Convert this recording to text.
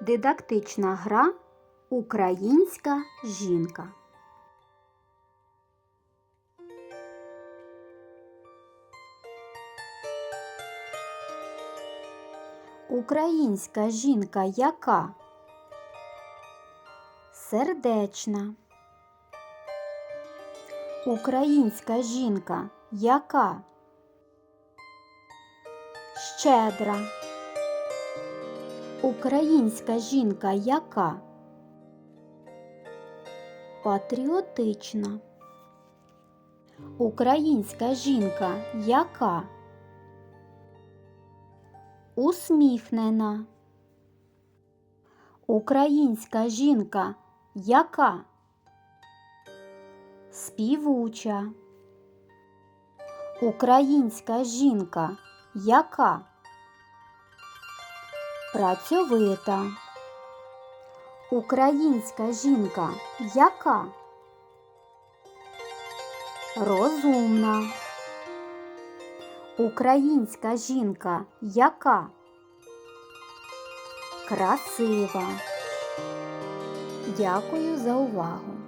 Дидактична гра Українська жінка. Українська жінка яка? Сердечна. Українська жінка яка? Щедра. Українська жінка яка? Патріотична. Українська жінка яка? Усміхнена. Українська жінка яка? Співуча. Українська жінка яка? Працьовита. Українська жінка яка? Розумна. Українська жінка яка? Красива. Дякую за увагу.